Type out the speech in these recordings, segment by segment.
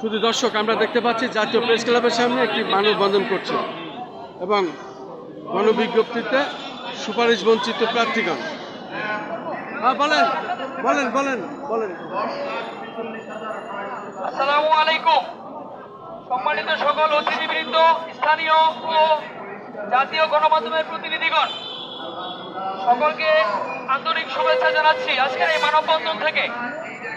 শুধু দর্শক, আমরা দেখতে পাচ্ছি জাতীয় প্রেস ক্লাবের সামনে একটি মানববন্ধন করছে এবং গণবিজ্ঞপ্তিতে সুপারিশ বঞ্চিত প্রার্থীগণ। বলেন বলেন বলেন বলেন। আসসালামু আলাইকুম। সম্মানিত সকল অতিথিবৃন্দ, স্থানীয় ও জাতীয় গণমাধ্যমের প্রতিনিধিগণ, সকলকে আন্তরিক শুভেচ্ছা জানাচ্ছি আজকের এই মানববন্ধন থেকে।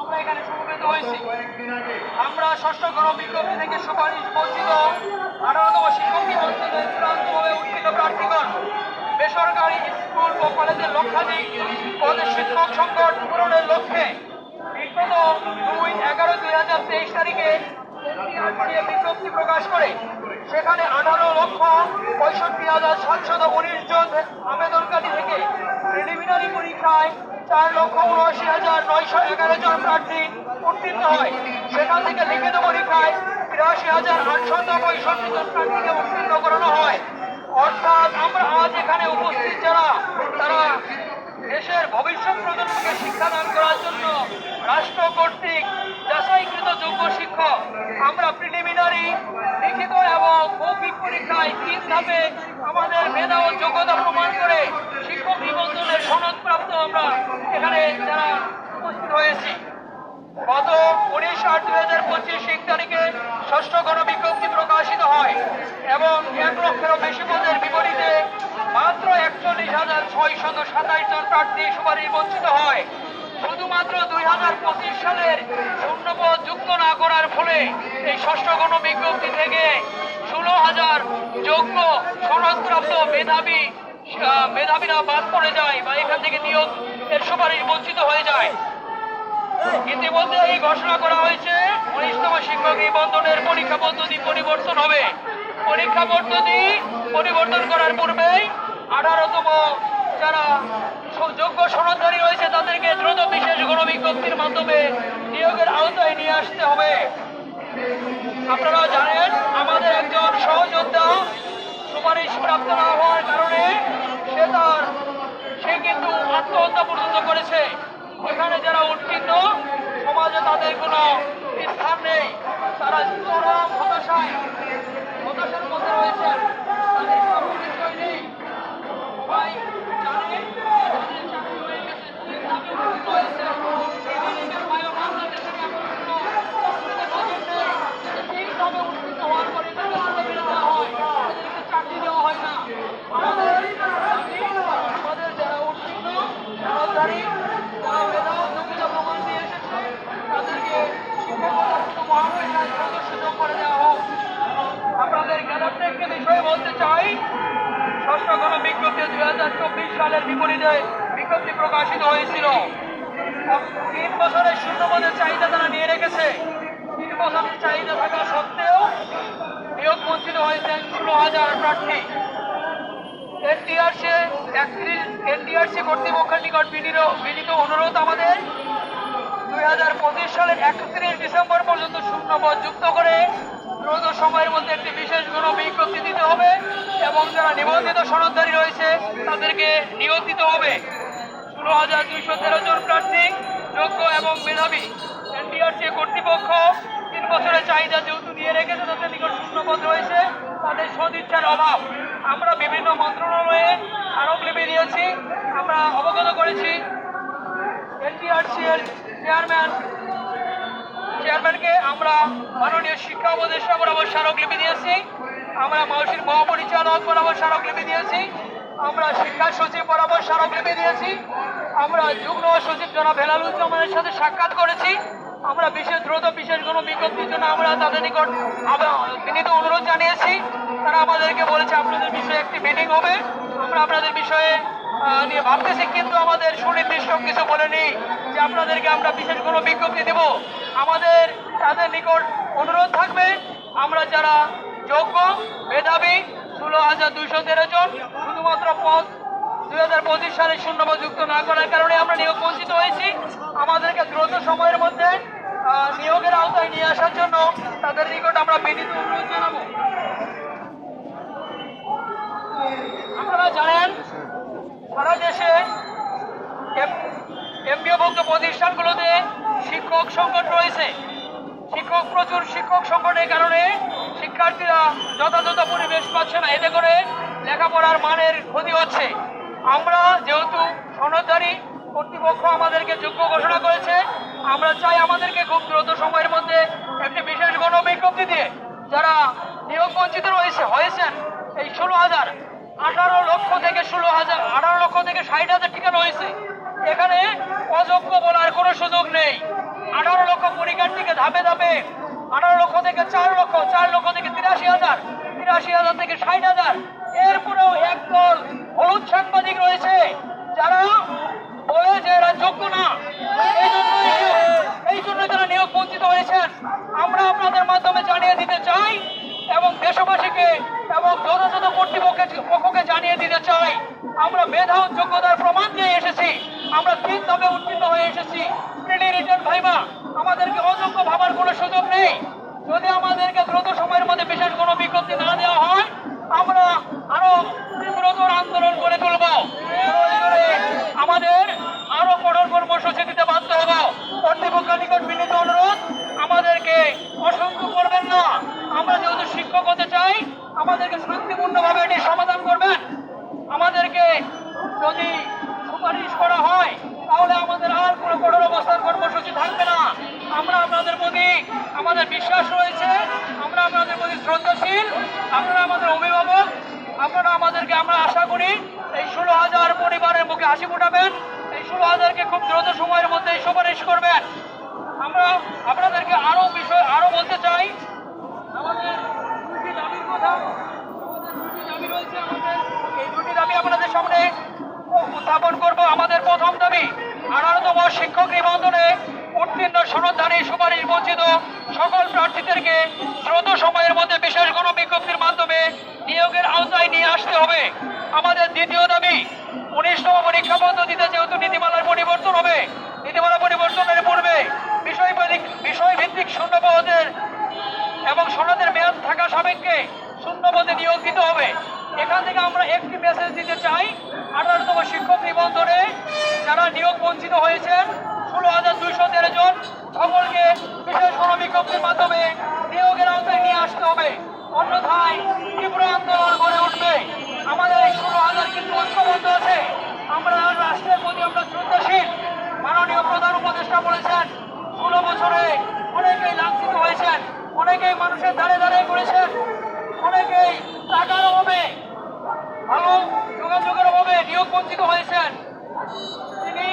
আমরা এখানে সমবেত হয়েছি। আমরা ষষ্ঠ গণবিজ্ঞপ্তি থেকে সুপারিশ বঞ্চিত আঠারোতম শিক্ষক নিবন্ধনে চূড়ান্তভাবে উত্তীর্ণ প্রার্থীগণ। বেসরকারি স্কুল ও কলেজের লক্ষাধিক পদে শিক্ষক সংকট পূরণের লক্ষ্যে বিগত দুই এগারো দুই হাজার তেইশ তারিখে বিজ্ঞপ্তি প্রকাশ করে। সেখানে আঠারো লক্ষ পঁয়ষট্টি হাজার সাতশত উনিশ জন আবেদনকারী থেকে প্রিলিমিনারি পরীক্ষায় চার লক্ষ উনআশি হাজার নয়শো এগারো জন প্রার্থী উত্তীর্ণ হয়। সেখান থেকে লিখিত পরীক্ষায় তিরাশি হাজার আটশো পঁয়ষট্টি জন প্রার্থীকে উত্তীর্ণ করানো হয়। অর্থাৎ আমরা আজ এখানে উপস্থিত যারা, তারা দেশের ভবিষ্যৎ প্রজন্মকে শিক্ষাদান করার জন্য রাষ্ট্র কর্তৃক যাচাইকৃত যোগ্য শিক্ষক। আমরা প্রিলিমিনারি লিখিত এবং মৌখিক পরীক্ষায় তিন ধাপে আমাদের মেধা ও যোগ্যতা প্রমাণ করে শিক্ষক নিবন্ধনের সনদপ্রাপ্ত আমরা এখানে যারা উপস্থিত হয়েছি। গত উনিশ আট দুই হাজার পঁচিশ ইং তারিখে ষষ্ঠ গণবিজ্ঞপ্তি প্রকাশিত হয় এবং এক লক্ষেরও বেশি পদের বিপরীতে মাত্র একচল্লিশ হাজার ছয়শত সাতাইশ জন প্রার্থী সুপারিশ বঞ্চিত হয়। শুধুমাত্র দুই হাজার পঁচিশ সালের যুক্ত না করার ফলে এই ষষ্ঠ গণ বিজ্ঞপ্তি থেকে ষোলো হাজার যোগ্য সনদপ্রাপ্ত মেধাবী মেধাবীরা বাদ পড়ে যায় বা এখান থেকে নিয়োগ এর সুপারিশ বঞ্চিত হয়ে যায়। ইতিমধ্যে এই ঘোষণা করা হয়েছে, উনিশতম শিক্ষক নিবন্ধনের পরীক্ষা পদ্ধতি পরিবর্তন হবে। পরীক্ষা পদ্ধতি পরিবর্তন করার পূর্বেই আঠারোতম যারা যোগ্য সনদধারী রয়েছে, তাদেরকে দ্রুত বিশেষ গণবিজ্ঞপ্তির মাধ্যমে নিয়োগের আওতায় নিয়ে আসতে হবে। আপনারা জানেন, আমাদের একজন সহযোদ্ধা সুপারিশ প্রাপ্ত না হওয়ার কারণে সে তার, সে কিন্তু আত্মহত্যা পর্যন্ত করেছে। এখানে যারা উত্তীর্ণ সমাজে তাদের কোনো স্থান নেই। তারা চরম হতাশায় হতাশার মধ্যে রয়েছে তাদের কোনো পরিচয় নেই সবাই জানে তাদের চাকরি হয়ে গেছে তিন ধাপে উত্তীর্ণ হয়েছে ইঞ্জিনিয়ারিংয়ের বায়ো বাংলাদেশের এখন কোনো চাকরিতে নজর নেই তিন ধাপে উত্তীর্ণ হওয়ার পরে তাদের চাকরি দেওয়া হয় তাদেরকে চাকরি দেওয়া হয় না আমাদের দাবি, আমাদের যারা উত্তীর্ণ সনদধারী যারা মেধা ও যোগ্যতা প্রমাণ দিয়ে এসেছে তাদেরকে শিক্ষকতা মহাবিদ্যালয় দ্রুত সুযোগ করে দেওয়া হোক আপনাদের জ্ঞানার্থে একটি বিষয় বলতে চাই ষষ্ঠ গণ বিজ্ঞপ্তি দুই হাজার সালের বিপরীতে বিজ্ঞপ্তি প্রকাশিত হয়েছিল। তিন বছরের শূন্যপদের চাহিদা তারা নিয়ে রেখেছে। তিন বছরের চাহিদা থাকা সত্ত্বেও নিয়োগ বঞ্চিত হয়েছেন ষোলো হাজার প্রার্থী। এনটিআরসি এনটিআরসি কর্তৃপক্ষের নিকট বিনীত বিনীত অনুরোধ আমাদের। দুই হাজার পঁচিশ সালের একত্রিশ ডিসেম্বর পর্যন্ত শূন্য পদ যুক্ত করে দ্রুত সময়ের মধ্যে একটি বিজ্ঞপ্তি দিতে হবে এবং যারা নিবন্ধিত সনদধারী রয়েছে, তাদেরকে নিয়োগ দিতে হবে। ষোলো হাজার দুইশো তেরো জন প্রার্থী, যোগ্য এবং মেধাবী। এনটিআরসি কর্তৃপক্ষ তিন বছরের চাহিদা যেহেতু নিয়ে রেখেছে তাদের নিকট শূন্যপদ রয়েছে, তাদের সদিচ্ছার অভাব। আমরা বিভিন্ন মন্ত্রণালয়ে স্মারকলিপি দিয়েছি, আমরা অবগত করেছি। এনটিআরসি এর চেয়ারম্যান, চেয়ারম্যানকে আমরা মাননীয় শিক্ষা উপদেষ্টা বরাবর স্মারকলিপি দিয়েছি। আমরা মাউসির মহাপরিচালক বরাবর স্মারকলিপি দিয়েছি। আমরা শিক্ষা সচিব বরাবর স্মারকলিপি দিয়েছি। আমরা যুগ্ম সচিব জনাব হেলালুজ্জামানের সাথে সাক্ষাৎ করেছি। আমরা বিশেষ দ্রুত বিশেষ কোনো বিজ্ঞপ্তির জন্য আমরা তাদের নিকট বিনীত অনুরোধ জানিয়েছি। তারা আমাদেরকে বলেছে আপনাদের বিষয়ে একটি মিটিং হবে। আমরা আপনাদের বিষয়ে নিয়ে ভাবতেছি, কিন্তু আমাদের সুনির্দিষ্ট কিছু বলেনি যে আপনাদেরকে আমরা বিশেষ কোনো বিজ্ঞপ্তি দেব। আমাদের, তাদের নিকট অনুরোধ থাকবে। আমরা যারা যোগ্য মেধাবী ষোলো হাজার দুইশো তেরো জন, শুধুমাত্র পদ দুই হাজার পঁচিশ সালে শূন্যপদ যুক্ত না করার কারণে আমরা নিয়োগ বঞ্চিত হয়েছি। আমাদেরকে দ্রুত সময়ের মধ্যে নিয়োগের আওতায় নিয়ে আসার জন্য তাদের নিকট আমরা বিনীত অনুরোধ জানাব। আপনারা জানেন, সারা দেশে এমপিওভুক্ত প্রতিষ্ঠানগুলোতে শিক্ষক সংকট রয়েছে। শিক্ষক, প্রচুর শিক্ষক সংকটের কারণে শিক্ষার্থীরা যথাযথ পরিবেশ পাচ্ছে না। এতে করে লেখাপড়ার মানের ক্ষতি হচ্ছে। আমরা যেহেতু সনদধারী, কর্তৃপক্ষ আমাদেরকে যোগ্য ঘোষণা করেছে। আমরা চাই আমাদেরকে খুব দ্রুত সময়ের মধ্যে একটি বিশেষ গণবিজ্ঞপ্তি দিয়ে যারা নিয়োগ বঞ্চিত রয়েছে, হয়েছেন এই ষোলো হাজার, আঠারো লক্ষ থেকে ষোলো হাজার, আঠারো লক্ষ থেকে ষাট হাজার ঠিকানা হয়েছে এখানে অযোগ্য বলার কোনো সুযোগ নেই। আঠারো লক্ষ পরীক্ষার্থীকে ধাপে ধাপে আঠারো লক্ষ থেকে চার লক্ষ চার লক্ষ থেকে তিরাশি হাজার তিরাশি হাজার থেকে ষাট হাজার। এরপরেও একদল হলুদ সাংবাদিক রয়েছে, যারা বলে যে এরা যোগ্য না। এই জন্য তারা নিয়োগ বঞ্চিত হয়েছেন। আমরা আপনাদের মাধ্যমে জানিয়ে দিতে চাই এবং দেশবাসীকে এবং যথাযথ কর্তৃপক্ষের পক্ষকে জানিয়ে দিতে চাই, আমরা মেধা যোগ্যতার প্রমাণ দিয়ে এসেছি। আমরা তিন ধাপে উত্তীর্ণ হয়ে এসেছি। Written viva. আমাদেরকে অযোগ্য ভাবার কোনো সুযোগ নেই যদি আমাদেরকে দ্রুত সময়ের মধ্যে বিশেষ কোনো বিজ্ঞপ্তি না দেওয়া হয় আমরা আরও তীব্রতর আন্দোলন করে তুলব প্রয়োজনে আমাদের আরও কঠোর কর্মসূচি দিতে বাধ্য হব কর্তৃপক্ষের নিকট বিনীত অনুরোধ আমাদেরকে অসংখ্য করবেন না আমরা যেহেতু শিক্ষক হতে চাই আমাদেরকে শান্তিপূর্ণভাবে এটি সমাধান করবেন। আমাদেরকে যদি সুপারিশ করা হয়, তাহলে আমাদের আর কোনো কঠোর অবস্থান কর্মসূচি থাকবে না। আমরা আপনাদের প্রতি আমাদের বিশ্বাস রয়েছে, আমরা আপনাদের প্রতি শ্রদ্ধাশীল, আপনারা আমাদের অভিভাবক, আপনারা আমাদেরকে আমরা আশা করি এই ষোলো হাজার পরিবারের মুখে হাসি ফোটাবেন, এই ষোলো হাজারকে খুব দ্রুত সময়ের মধ্যে সুপারিশ করবেন। আমরা আপনাদেরকে আরও বিষয়, আরও বলতে চাই, আমাদের আপনাদের সামনে উত্থাপন করব আমাদের প্রথম দাবি আঠারোতম শিক্ষক নিবন্ধনে উত্তীর্ণ সনদধারী সুপারিশ বঞ্চিত সকল প্রার্থীদেরকে দ্রুত সময়ের মধ্যে বিশেষ কোনো বিজ্ঞপ্তির মাধ্যমে নিয়োগের আওতায় নিয়ে আসতে হবে আমাদের দ্বিতীয় দাবি উনিশতম পরীক্ষা পদ্ধতিতে যেহেতু নীতিমালার পরিবর্তন হবে নীতিমালা পরিবর্তনের পূর্বে বিষয় বিষয়ভিত্তিক শূন্য এবং সনদের মেয়াদ থাকা সাপেক্ষে শূন্য পদে নিয়োগ দিতে হবে। এখান থেকে আমরা একটি মেসেজ দিতে চাই, আঠারোতম শিক্ষক নিবন্ধনে যারা নিয়োগ বঞ্চিত হয়েছেন, ষোলো হাজার দুইশো তেরো জন, সকলকে বিশেষ কোনো বিজ্ঞপ্তির মাধ্যমে নিয়োগের আওতায় নিয়ে আসতে হবে। অন্যথায় তীব্র আন্দোলন গড়ে উঠবে। আমাদের এই ষোলো হাজার কিন্তু ঐক্যবদ্ধ আছে। আমরা রাষ্ট্রের প্রতি আমরা শ্রদ্ধাশীল। মাননীয় প্রধান উপদেষ্টা বলেছেন, ষোলো বছরে অনেকেই লাঞ্ছিত হয়েছেন, অনেকেই মানুষের দ্বারে দ্বারে করেছেন অনেকেই টাকার অভাবে ভালো যোগাযোগের অভাবে নিয়োগ বঞ্চিত হয়েছেন। তিনি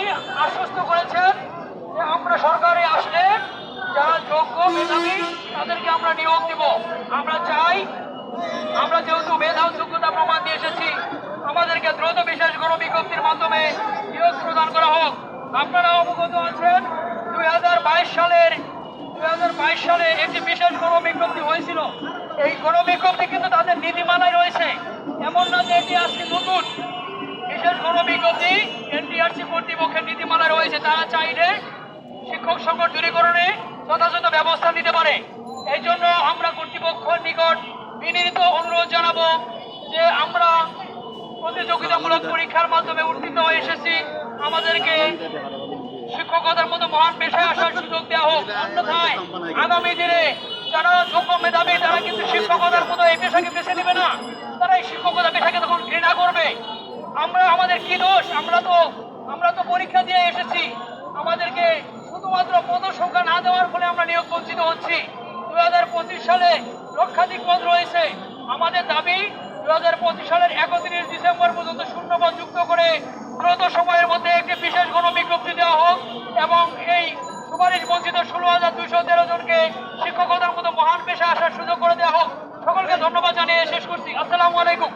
আশ্বস্ত করেছেন যে আমরা সরকারে আসলে যারা যোগ্য মেধাবী, তাদেরকে আমরা নিয়োগ দিব। আমরা চাই, আমরা যেহেতু মেধা যোগ্যতা প্রমাণ দিয়ে এসেছি, আমাদেরকে দ্রুত বিশেষ কোনো বিজ্ঞপ্তির মাধ্যমে নিয়োগ প্রদান করা হোক। আপনারা অবগত আছেন, দুই হাজার বাইশ সালের, দুই হাজার বাইশ সালে একটি বিশেষ গণবিজ্ঞপ্তি হয়েছিল। এই গণবিজ্ঞপ্তি কিন্তু তাদের নীতিমালায় রয়েছে। এমন না যে এটি আজকে নতুন। বিশেষ গণবিজ্ঞপ্তি এনটিআরসি কর্তৃপক্ষের নীতিমালা রয়েছে। তারা চাইলে শিক্ষক সংকট দূরীকরণে যথাযথ ব্যবস্থা নিতে পারে। এই জন্য আমরা কর্তৃপক্ষের নিকট বিনীত অনুরোধ জানাব যে আমরা প্রতিযোগিতামূলক পরীক্ষার মাধ্যমে উত্তীর্ণ হয়ে এসেছি। আমাদেরকে শিক্ষকতার মতো মহান পেশায় আসার সুযোগ দেওয়া হোক। অন্যথায় আগামী দিনে যারা যোগ্য মেধাবী, তারা কিন্তু শিক্ষকতার মতো এই পেশাকে বেছে নেবে না। তারা এই শিক্ষকতা পেশাকে তখন ঘৃণা করবে। আমরা, আমাদের কি দোষ? আমরা তো আমরা তো পরীক্ষা দিয়ে এসেছি। আমাদেরকে শুধুমাত্র পদ সংখ্যা না দেওয়ার ফলে আমরা নিয়োগ বঞ্চিত হচ্ছি। দু হাজার পঁচিশ সালে লক্ষাধিক পদ রয়েছে। আমাদের দাবি দু হাজার পঁচিশ সালের একত্রিশ ডিসেম্বর পর্যন্ত শূন্যপদ যুক্ত করে দ্রুত সময়ের মধ্যে একটি বিশেষ গণ বিজ্ঞপ্তি দেওয়া হোক এবং এই সুপারিশ বঞ্চিত ষোলো হাজার দুইশো পেশা আসার সুযোগ করে দেওয়া হোক। সকলকে ধন্যবাদ জানিয়ে শেষ করছি। আসসালামু আলাইকুম।